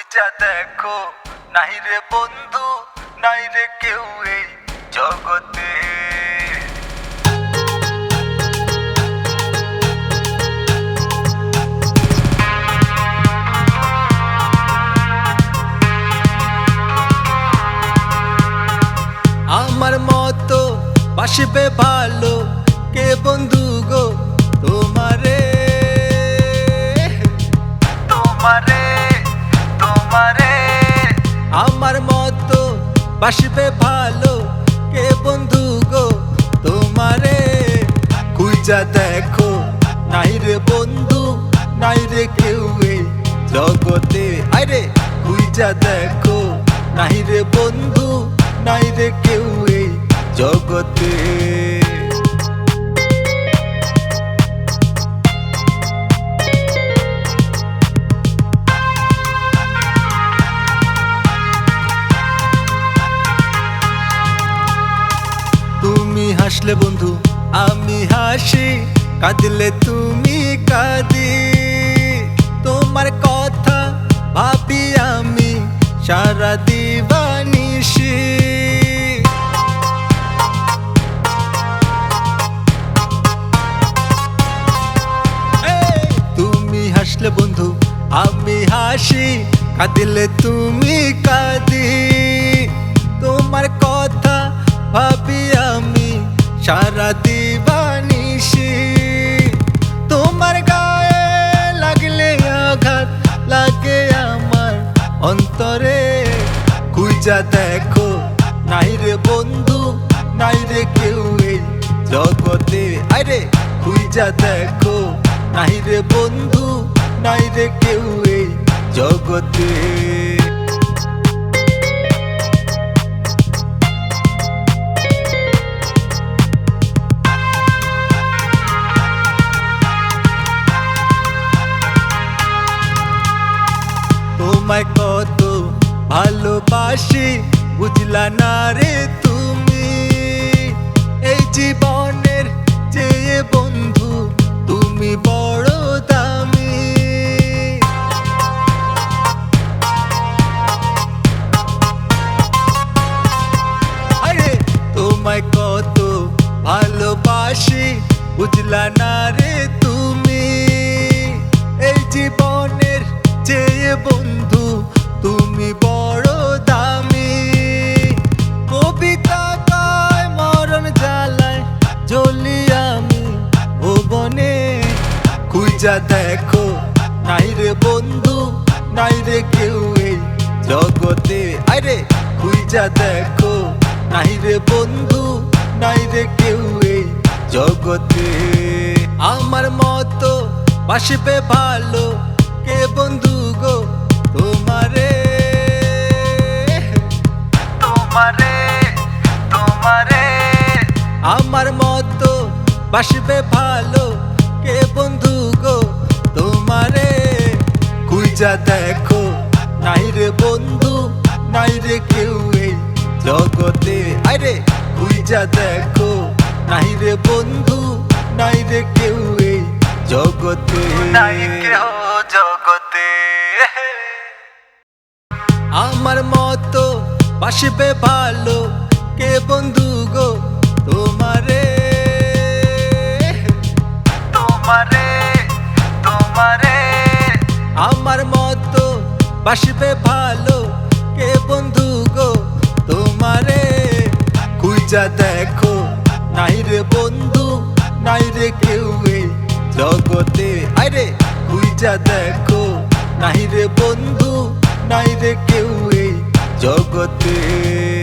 খুঁজা দেখো, নাই রে বন্ধু, নাই রে কেউ এই জগতে। আমার মতো বাসবে ভালো কে বন্ধু গো? বাসবে ভালো, কে বন্ধু গো তোমারে? খুঁজা দেখো, নাই রে বন্ধু, নাই রে কেউ এই জগতে। আরে খুঁজা দেখো, নাই রে বন্ধু, নাই রে কেউ জগতে। হাসলে বন্ধু, আমি হাসি, কাঁদলে তুমি কাঁদি। তোমার কথা ভাবি আমি, সারা দিবানিসি তুমি হাসলে বন্ধু, আমি হাসি, কাঁদিলে তুমি কুইজা দেখো। নাই রে বন্ধু, নাই রে কেউ এই জগতে। আরে কুইজা দেখো। নাই রে বন্ধু, নাই রে কেউ এই জগতে। তোমায় কত ভালোবাসি, বুঝলা না রে তুমি। এই জীবনের যে বন্ধু তুমি বড় দামি। আরে, তোমায় কত ভালোবাসি, বুঝলা না রে তুমি। এই জীবনের যে বন্ধু খুঁজা দেখো। নাই রে বন্ধু, নাই রে কেউ এই জগতে। আরে খুঁজা দেখো। নাই রে বন্ধু, নাই রে কেউ এই জগতে। আমার মতো বাসবে ভালো কে বন্ধু গো তোমারে? তোমারে তোমারে। আমার মতো বাসবে ভালো কে বন্ধু তোমারে কুইজা দেখো। নাই রে বন্ধু নাই রে কেউ এই জগতে। আরে কুইজা দেখো। নাই রে বন্ধু নাই রে কেউ এই জগতে। নাই কেউ জগতে। আমার মতো বাসবে ভালো। কে বন্ধু গো তোমারে তোমারে? ভালো? কে বন্ধু গো তোমারে? কুইজা দেখো? নাই রে বন্ধু, নাই রে কেউ এই জগতে। আরে কুইজা দেখো? নাই রে বন্ধু, নাই রে কেউ জগতে।